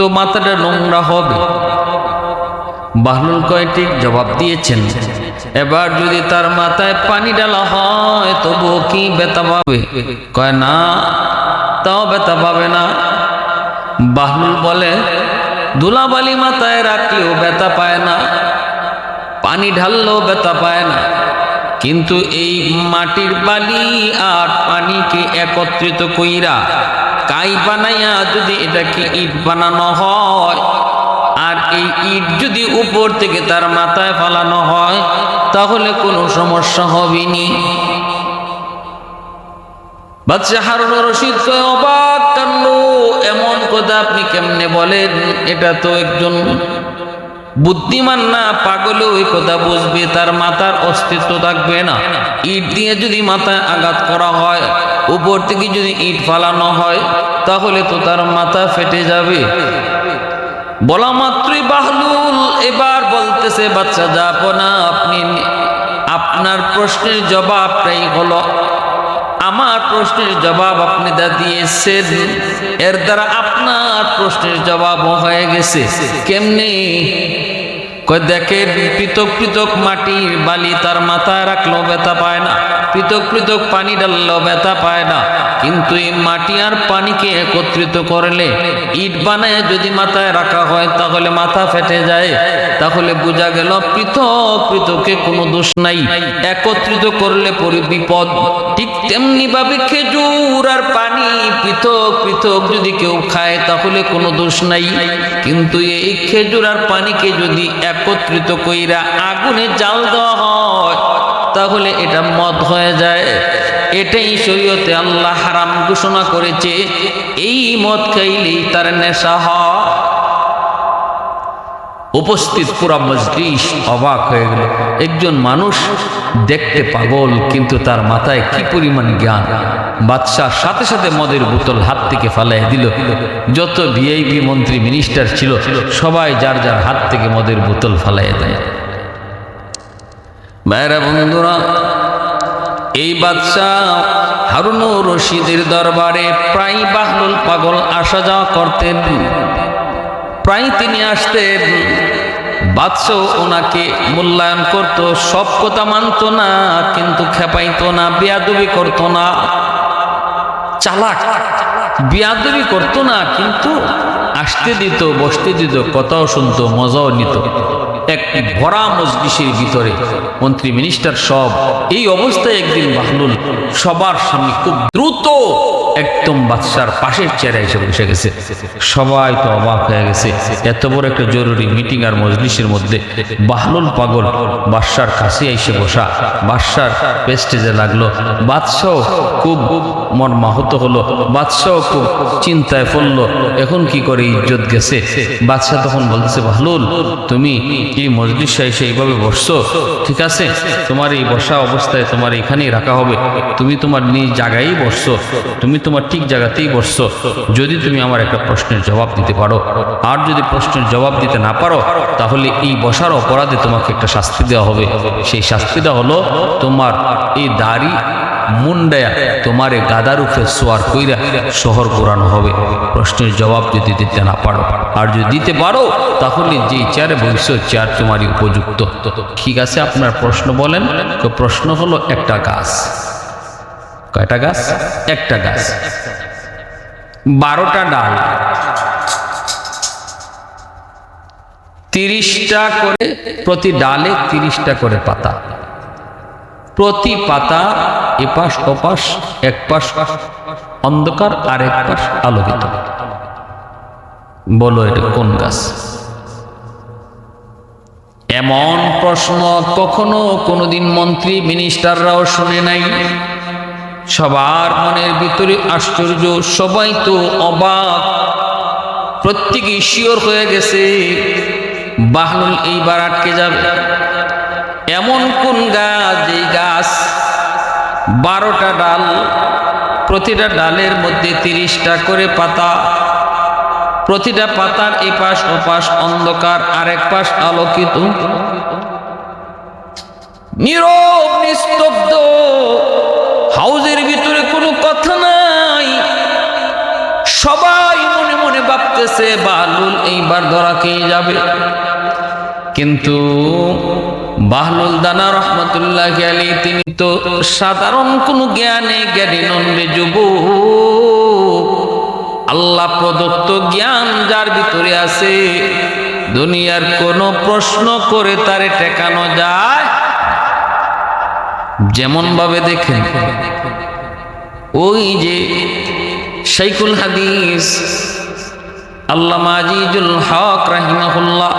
তো মাথাটা নোংরা হবে। বাহলুল কয়টি জবাব দিয়েছেন। এবার যদি তার মাথায় পানি ডালা হয়, তবুও কি ব্যথা পাবে? কয় না, তাও ব্যথা পাবে না। বাহলুল বলে, ধুলাবালি মাথায় রাখলেও ব্যথা পায় না, পানি ঢাললেও ব্যথা পায় না। কিন্তু এই মাটির বালি আর পানিকে একত্রিত কইরা কাই বানাইয়া যদি এটাকে ইট বানানো হয়, আর এই ইট যদি উপর থেকে তার মাথায় ফালানো হয়, তাহলে কোনো সমস্যা হবে নি অবাক এমন কথা আপনি কেমনে বলেন? এটা তো একজন বুদ্ধিমান না ওই কথা তার মাথার অস্তিত্ব থাকবে না। ইট দিয়ে যদি মাথায় আঘাত করা হয় উপর থেকে যদি ইট ফালানো হয়, তাহলে তো তার মাথা ফেটে যাবে। বলা মাত্রই বাহলুল এবার বলতেছে, বাচ্চা যাব না, আপনি আপনার প্রশ্নের জবাবটাই হলো, আমার প্রশ্নের জবাব আপনি দা দিয়েছেন, এর দ্বারা আপনার প্রশ্নের জবাবও হয়ে গেছে। কেমনি? দেখে পৃথক পৃথক মাটির বালি তার মাথায় রাখলেও ব্যথা পায় না। পৃথক পৃথক পানি ডাললেও ব্যথা পায় না। কিন্তু এই মাটি আর পানিকে একত্রিত করলে ইট বানায় যদি মাথায় রাখা হয় তাহলে মাথা ফেটে যায়। তাহলে বোঝা গেল পৃথক পৃথকে কোনো দোষ নাই। একত্রিত করলে পরি বিপদ। ঠিক তেমনি ভাবে খেজুর আর পানি পৃথক পৃথক যদি কেউ খায় তাহলে কোনো দোষ নাই। কিন্তু এই খেজুর আর পানিকে যদি একত্রিত কইরা আগুনে জাল দেওয়া হয় তাহলে এটা মদ হয়ে যায়। এটাই শরীয়তে আল্লাহ হারাম ঘোষণা করেছে। এই মদ খাইলেই তার নেশা উপস্থিত পুরা মজলিস অবাক হয়ে গেল। একজন মানুষ দেখতে পাগল, কিন্তু তার মাথায় কি পরিমাণ জ্ঞান? বাদশার সাথে সাথে মদের বোতল হাত থেকে ফালাই দিল। যত ভিআইপি মন্ত্রী মিনিস্টার ছিল, সবাই যার যার হাত থেকে মদের বোতল ফালাই দেয়। মায়েরা বন্ধুরা, এই বাদশাহ হারুনুর রশিদের দরবারে প্রায় বাহলুল পাগল আসা যাওয়া করতেন। প্রায় তিনি আসতেন, বাদশাহ ওনাকে মূল্যায়ন করত, সব কথা মানত না, কিন্তু খেপাইত না, বিয়াদবি করতো না। চালাক, বিয়াদবি করতো না, কিন্তু আসতে দিত, বসতে দিত, কথাও শুনতো, মজাও নিত। এক ভরা মজলিসের ভিতরে। মন্ত্রী মিনিস্টার সব এই অবস্থায় একদিন বাহলুল সবার সামনে খুব দ্রুত একদম বাদশার পাশের চেয়ারে এসে বসে গেছে। সবাই তো অবাক হয়ে গেছে। এত বড় একটা জরুরি মিটিং আর মজলিসের মধ্যে বাহলুল পাগল বাদশার কাছে এসে বসা। বাদশার পেস্টেজে লাগল। বাদশাহ খুব মর্মাহত হলো। বাদশাহ খুব চিন্তায় পড়ল। এখন কি করে ইজ্জত গেছে? বাদশাহ তখন বলতেছে, বাহলুল, তুমি এই মজলিসে এসে এইভাবে বসছো? ঠিক আছে, তোমার এই বসা অবস্থায় তোমার এখানেই রাখা হবে। তুমি তোমার নিজ জায়গায় বসছো। তুমি তোমার ঠিক জায়গাতেই বসছো। যদি তুমি আমার একটা প্রশ্নের জবাব দিতে পারো। আর যদি প্রশ্নের জবাব দিতে না পারো, তাহলে এই বসার অপরাধে তোমাকে একটা শাস্তি দেওয়া হবে। সেই শাস্তিটা হলো তোমার এই দাড়ি মুন্ডায়া তোমারে গাদার উপরে সোয়ার কইরা শহর ঘোরানো হবে। প্রশ্নের জবাব যদি দিতে না পারো, আর যদি দিতে পারো, তাহলে যেই চেয়ারে বসছো চেয়ার তোমারই উপযুক্ত। ঠিক আছে আপনার প্রশ্ন বলেন? তো প্রশ্ন হলো একটা গাছ। কয়টা গাছ? একটা গাছ। বারোটা ডাল। তিরিশটা করে প্রতি ডালে তিরিশটা করে পাতা। প্রতি পাতা এপাশ ওপাশ এক পাশ অন্ধকার আর এক পাশ আলোকিত। বলো এটা কোন গাছ? এমন প্রশ্ন কখনো কোনোদিন মন্ত্রী মিনিস্টাররাও শুনে নাই। সবার মনের ভিতরে আশ্চর্য, সবাই তো অবাক। প্রত্যেকে শিওর হয়ে গেছে, বাহলুল এইবার আটকে যাবে। এমন কোন গাছ, যেই গাছ বারোটা ডাল, প্রতিটা ডালের মধ্যে তিরিশটা করে পাতা, প্রতিটা পাতার এপাশ ওপাশ অন্ধকার, আরেক পাশ আলোকিত। নীরব, নিস্তব্ধ সবাই মনে মনে ভাবতেছে, বাহলুল এইবার ধরা খেয়ে যাবে। কিন্তু বাহলুল দানা রহমতুল্লাহ আলী তিনি তো সাধারণ কোনো জ্ঞানে জ্ঞানী নন রে যুবক। আল্লাহ প্রদত্ত জ্ঞান যার ভিতরে আছে, দুনিয়ার কোনো প্রশ্ন করে তারে টেকানো যায়। যেমন ভাবে দেখেন, ওই যে শাইকুল হাদিস আল্লাহ আজিজুল হক রাহিমাহুল্লাহ।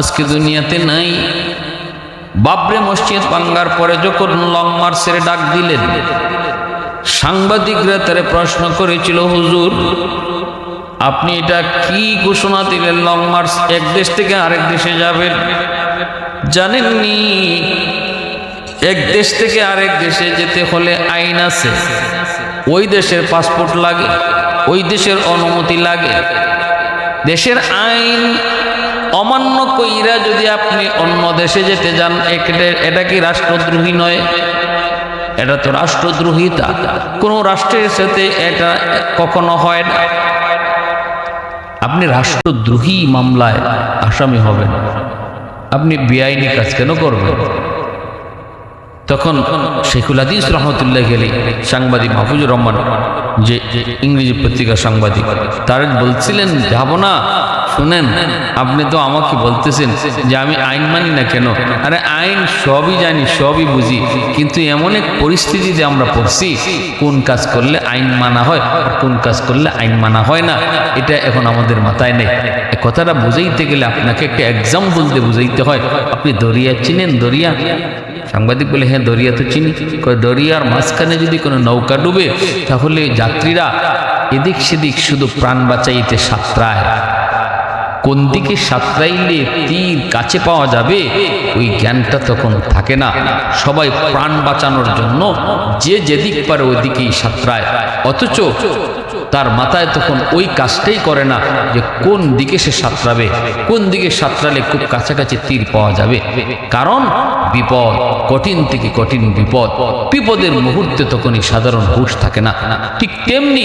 আজকে দুনিয়াতে নাই। বাবরে মসজিদ ভাঙ্গার পরে যখন লং মার্চের ডাক দিলেন, সাংবাদিকরা তারে প্রশ্ন করেছিল, হুজুর, আপনি এটা কি ঘোষণা দিলেন লং মার্চ? এক দেশ থেকে আরেক দেশে যাবেন? জানেননি, এক দেশ থেকে আরেক দেশে যেতে হলে আইন আছে। ওই দেশের পাসপোর্ট লাগে, ওই দেশের অনুমতি লাগে। দেশের আইন অমান্য কইরা যদি আপনি অন্য দেশে যেতে যান এটা- কি রাষ্ট্রদ্রোহী নয়? এটা তো রাষ্ট্রদ্রোহিতা কোনো রাষ্ট্রের সাথে এটা কখনো হয় না। আপনি রাষ্ট্রদ্রোহী মামলায় আসামি হবেন। আপনি বেআইনি কাজ কেন করবেন? তখন শেখুল হাদিস রহমতুল্লাহ গেলি সাংবাদিক মাহফুজুর রহমান, যে ইংরেজি পত্রিকার সাংবাদিক, তার বলছিলেন, যাব না, শুনেন, আপনি তো আমাকে বলতেছেন যে আমি আইন মানি না কেন? আরে, আইন সবই জানি, সবই বুঝি, কিন্তু এমন এক পরিস্থিতিতে আমরা পড়ছি, কোন কাজ করলে আইন মানা হয়, আর কোন কাজ করলে আইন মানা হয় না, এটা এখন আমাদের মাথায় নেই। কথাটা বুঝাইতে গেলে আপনাকে একটা এক্সাম্পল দিয়ে বুঝাইতে হয়। আপনি দরিয়া চিনেন, দরিয়া? সাংবাদিক বলে হ্যাঁ দরিয়া তো চিনি। দরিয়ার মাঝখানে যদি কোনো নৌকা ডুবে, তাহলে যাত্রীরা এদিক সেদিক শুধু প্রাণ বাঁচাইতে সাঁতরায়। কোন দিকে সাঁতরাইলে তীর কাছে পাওয়া যাবে, ওই জ্ঞানটা তখন থাকে না। সবাই প্রাণ বাঁচানোর জন্য যে যেদিক পারে ওইদিকেই সাঁতরায়। অথচ তার মাথায় তখন ওই কাজটাই করে না যে কোন দিকে সে সাঁতরাবে, কোন দিকে সাঁতরালে খুব কাছাকাছি তীর পাওয়া যাবে। কারণ বিপদ, কঠিন থেকে কঠিন বিপদ, বিপদের মুহূর্তে তখনই সাধারণ হুশ থাকে না। ঠিক তেমনি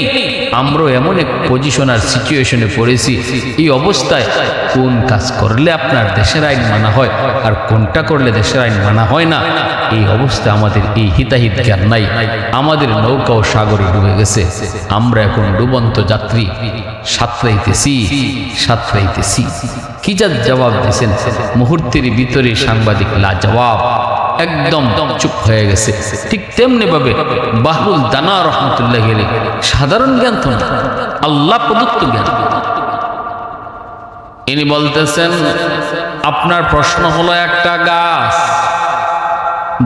আমরাও এমন এক পজিশন আর সিচুয়েশনে পড়েছি, এই অবস্থায় কোন কাজ করলে আপনার দেশের আইন মানা হয় আর কোনটা করলে দেশের আইন মানা হয় না, এই অবস্থায় আমাদের এই হিতাহিত জ্ঞান নাই। আমাদের নৌকাও সাগরে ডুবে গেছে। আমরা এখন ডুবন্ত যাত্রী সাঁতরাইতেছি সাঁতরাইতেছি কি যা জবাব দিয়েছেন মুহূর্তের ভিতরে সাংবাদিক লা জবাব একদম চুপ হয়ে গেছে। ঠিক তেমনি ভাবে বাহুল দানা রহমতুল্লাহ গেলে সাধারণ জ্ঞান তো না, আল্লাহ প্রদত্ত জ্ঞান। ইনি বলতেছেন, আপনার প্রশ্ন হলো একটা গাছ,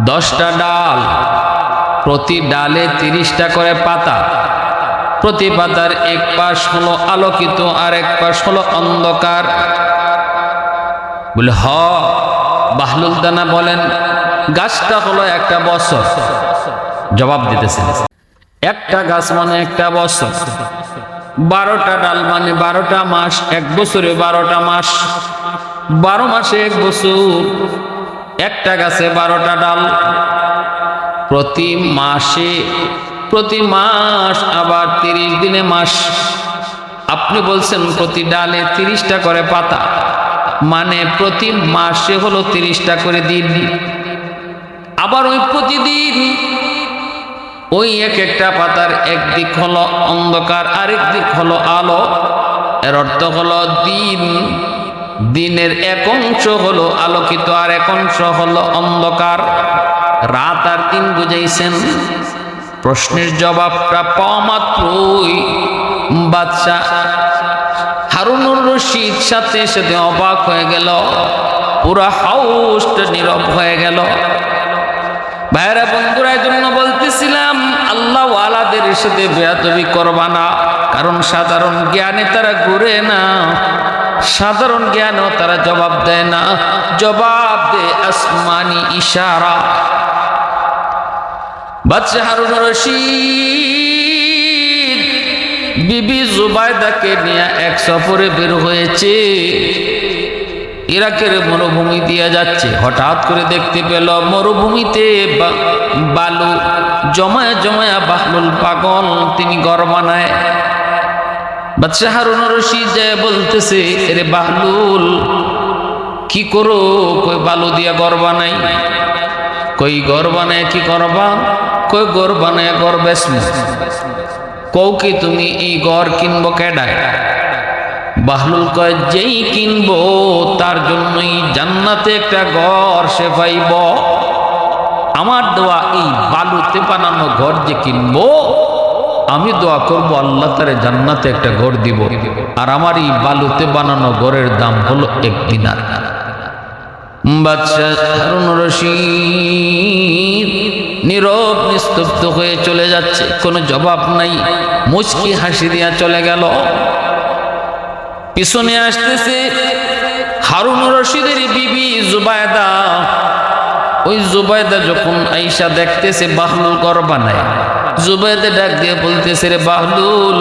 দশটা ডাল, প্রতি ডালে তিরিশটা করে পাতা। প্রতি পাতার এক পাশ হলো আলোকিত আর এক পাশ হলো অন্ধকার। বলে, হ, বাহলুল দানা বলেন, গাছটা হলো একটা বছর। জবাব দিতেছেন। একটা গাছ মানে একটা বছর। বারোটা ডাল মানে বারোটা মাস, এক বছরে বারোটা মাস। বারো মাসে এক বছর, একটা গাছে বারোটা ডাল। প্রতি মাসে প্রতি মাস, আবার তিরিশ দিনে মাস। আপনি বলছেন প্রতি ডালে তিরিশটা করে পাতা। মানে প্রতি মাসে হলো তিরিশটা করে দিন। আবার ওই প্রতিদিন ওই এক একটা পাতার একদিক হলো অন্ধকার, আরেক দিক হলো আলো। এর অর্থ হলো দিন। দিনের এক অংশ হলো আলোকিত আর এক অংশ হলো অন্ধকার। রাত আর দিন বুঝাইছেন। প্রশ্নের জবাবটা পাওয়া মাত্রই বাদশাহ হারুনুর রশিদ সাথে সাথে অবাক হয়ে গেল। পুরা হাউসটা নীরব হয়ে গেল। ভাইরা বন্ধুরা জন্য বলতেছিলাম, আল্লাহ ওয়ালাদের সাথে বেয়াতবি করবা না, কারণ সাধারণ জ্ঞানে তারা ঘুরে না, সাধারণ জ্ঞানও তারা জবাব দেয় না। জবাব দে আসমানি ইশারা। বাদশাহ হারুন রশিদ বিবি জুবাইদাকে নিয়ে এক সফরে বের হয়েছে। ইরাকের মরুভূমি দিয়ে যাচ্ছে। হঠাৎ করে দেখতে পেল মরুভূমিতে বালু, জমায়া জমায়া বাহলুল পাগল তিনি ঘর বানায়। বাচ্চা হারুন রশিদ যায় বলতেছে, এরে বাহলুল, কি করো? কই বালু দিয়া গড় বানাই? কই গড় বানায় কি করবা? কই গড় বানায় গড় বেসমু কৌ কি তুমি এই গড় কিনবো কেডায়? বাহলুল কয়, যেই কিনবো, তার জন্যই জান্নাতে একটা ঘর সে পাইব। আমার দোয়া এই বালুতে বানানো ঘর যে কিনবো, আমি দোয়া করব আল্লাহ তারে জান্নাতে একটা ঘর দিব। আর আমার এই বালুতে বানানো ঘরের দাম হলো এক দিনার। হারুন রশিদ নীরব, নিস্তব্ধ হয়ে চলে যাচ্ছে। কোনো জবাব নাই। মুচকি হাসি দিয়া চলে গেল। পিছনে আসতেছে হারুন রশিদের বিবি জুবায়দা। ওই জুবায়দা যখন আইসা দেখতেছে, বাহলুল ঘর বানায়। জুবায়দা ডাক দিয়ে বলতেছে, রে বাহলুল,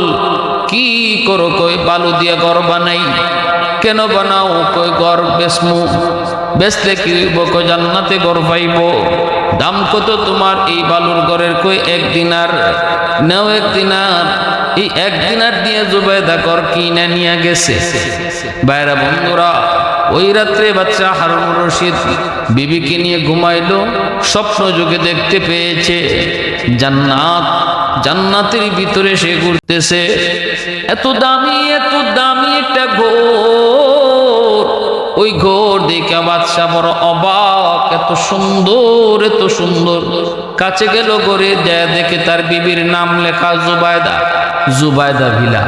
কি করো কই? বালু দিয়ে ঘর বানাই। কেন বানাও? কই ঘর বেসমু বেচলে কি কই জান্নাতে ঘর পাইব? দাম কত তোমার এই বালুর ঘরের? কই এক দিনার? নেও এক দিনার। এই এক দিনার দিয়ে জুবায়দা ঘর কিনে নিয়ে গেছে। বাইরা বন্ধুরা, ওই রাত্রে বাচ্চা হারুন রশিদ বিবিকে নিয়ে ঘুমাইলো। স্বপ্ন যুগে দেখতে পেয়েছে। জান্নাত, জান্নাতের ভিতরে সে ঘুরতেছে। এত দামি এত দামি একটা ঘোর। ওই ঘোর দেখে বাদশা বড় অবাক, এত সুন্দর এত সুন্দর। কাছে গেল ঘরে, দেয় দেখে তার বিবির নাম লেখা জুবায়দা জুবায়দা ভিলা।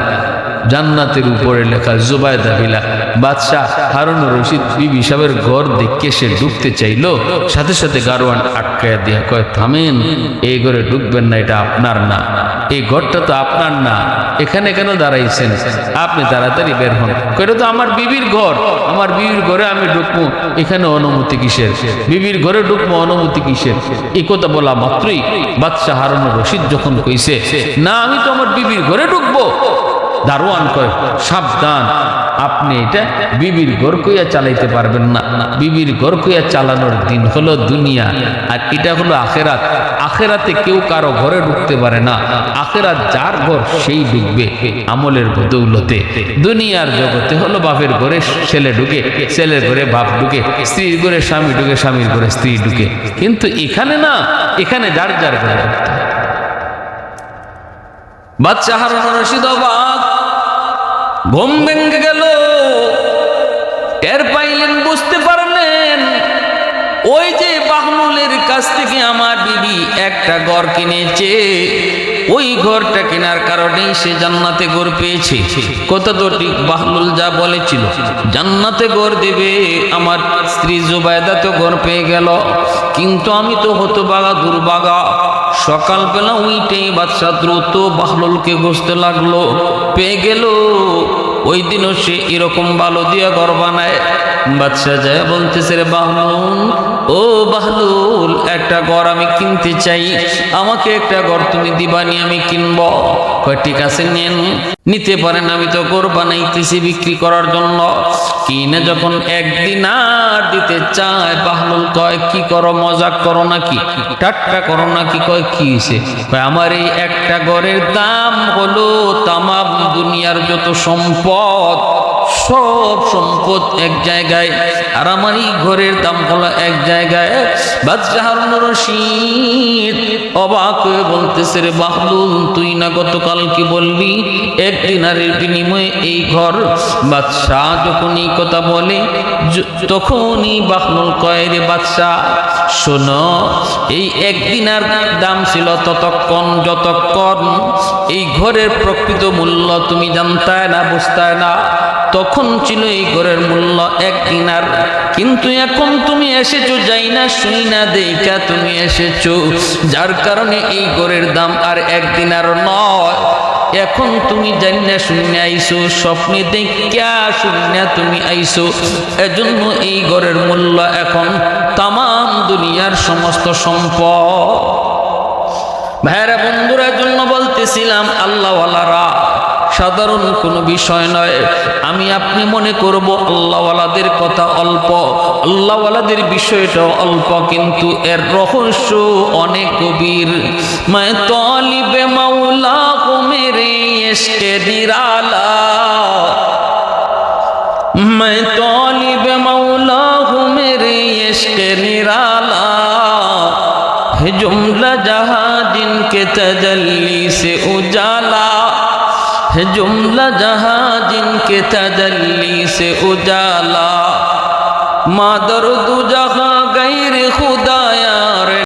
জান্নাতের উপরে লেখা জুবায়দা ভিলা বাদশাহ হারুন রশিদ বিবি সাহেবের ঘর দেখে সে ঢুকতে চাইলো। সাথে সাথে গারোয়ান আটকায় দিয়া কয়, থামেন, এই ঘরে ঢুকবেন না, এটা আপনার না। এই ঘরটা তো আপনার না। এখানে কেন দাঁড়াইছেন? আপনি তাড়াতাড়ি বের হন। এটা তো আমার বিবির ঘর। আমার বিবির ঘরে আমি ঢুকবো এখানে অনুমতি কিসের? বিবির ঘরে ঢুকবো অনুমতি কিসের? এই কথা বলা মাত্রই বাদশাহ হারুন রশিদ যখন কইছে, না, আমি তো আমার বিবির ঘরে ঢুকবো দারোয়ান কয়, সাবধান, আপনি এটা বিবির ঘর কইয়া চালাইতে পারবেন না। বিবির ঘর কইয়া চালানোর দিন হলো দুনিয়া, আর এটা হলো আখেরাত। আখেরাতে কেউ কারও ঘরে ঢুকতে পারে না। আখেরাত যার ঘর সেই ঢুকবে আমলের বদৌলতে। দুনিয়ার জগতে হলো বাপের ঘরে ছেলে ঢুকে, ছেলের ঘরে বাপ ঢুকে, স্ত্রীর ঘরে স্বামী ঢুকে, স্বামীর ঘরে স্ত্রী ঢুকে। কিন্তু এখানে না, এখানে যার যার ঘরে। বাচ্চা হারুন রশিদ অবাক ঘুম ভেঙে গেল। টের পাইলেন, বুঝতে পারলেন। ওই যে বাহনুলের কাছ থেকে আমার বিবি একটা গড় কিনেছে। ওই ঘরটা কেনার কারণেই সে জান্নাতে ঘর পেয়েছে। কত ঠিক বাহলুল যা বলেছিল, জান্নাতে ঘর দেবে, আমার স্ত্রী জুবায়দা তো ঘর পেয়ে গেল। কিন্তু আমি তো হতো বাগা দুর্বাগা। সকালবেলা উইটেই বাচ্চা দ্রুত বাহলুলকে ঘষতে লাগল। পেয়ে গেল। ওই দিনও সে এরকম বালো দিয়া ঘর বানায়। বাচ্চা যায় বলতেছে রে বাহলুল ও বাহলুল একটা ঘর আমি কিনতে চাই। আমাকে একটা ঘর তুমি দিবানি, আমি কিনব। কয়, ঠিক আছে, নেন। নিতে পারেন, আমি তো ঘর বানাইতেছি বিক্রি করার জন্য। কিনে যখন একদিন আর দিতে চায় বাহলুল কয়, কি করো, মজাক করো নাকি? টাট্টা করো নাকি? কয়, কি হয়েছে আমার এই একটা ঘরের দাম হলো তামাম দুনিয়ার যত সম্পদ। সব সম্পদ এক জায়গায় আর আমার এই ঘরের দাম এক জায়গায়। বাদশাহ রশিদ অবাক হয়ে বলতেছে, রে বাহলুল, তুই না গতকাল কি বললি এক দিনারের বিনিময়ে এই ঘর বাদশাহ যখন এই কথা বলে তখনই বাহলুল কয়, রে বাদশাহ, শোনো, এই এক দিনার দাম ছিল ততক্ষণ যতক্ষণ এই ঘরের প্রকৃত মূল্য তুমি জানতায় না, বুঝতায় না। তখন ছিল এই ঘরের মূল্য এক দিনার। কিন্তু এখন তুমি এসেছ যাই না শুই না দেখা তুমি এসেছ। যার কারণে এই ঘরের দাম আর এক দিনার নয়। এখন তুমি জানি না শূন্য আইসো, স্বপ্নে দেখা শূন্য তুমি আইসো। এজন্য এই ঘরের মূল্য এখন তামাম দুনিয়ার সমস্ত সম্পদ। ভাইরা বন্ধুরা জন্য বলতেছিলাম, আল্লাহওয়ালারা সাধারণ কোনো বিষয় নয় আমি আপনি মনে করব আল্লাহওয়ালাদের কথা অল্প আল্লাহওয়ালাদের বিষয়টা অল্প কিন্তু এর রহস্য অনেক গভীর मैं तालिब मौला को मेरे इश्क निराला मैं तालिब मौला हूँ मेरे इश्क निराला है जुमला जहाँ जिनके तजल्ली से उजाला ہے جملہ جہاں جن کے تجلی سے اجالا مادر دو جہاں غیر خدا